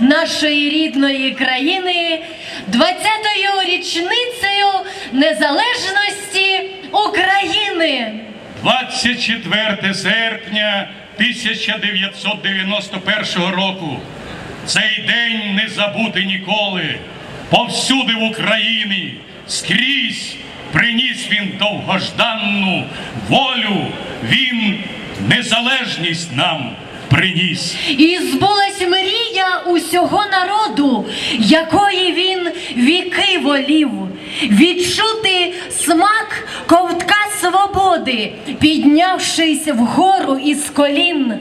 нашої рідної країни 20-ю річницею незалежності України. 24 серпня 1991 року. Цей день не забути ніколи. Повсюди в Україні скрізь приніс він довгожданну волю. Він незалежність нам приніс. І збулась усього народу, якої він віки волів, відчути смак ковтка свободи, піднявшись вгору із колін.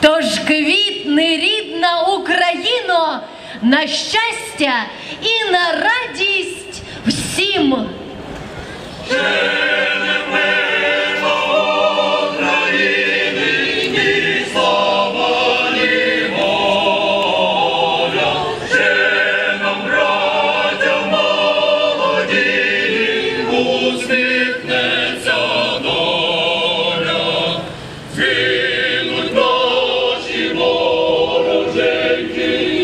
Тож квітни рідна Україно, на щастя і на радість всім. Усміхнеться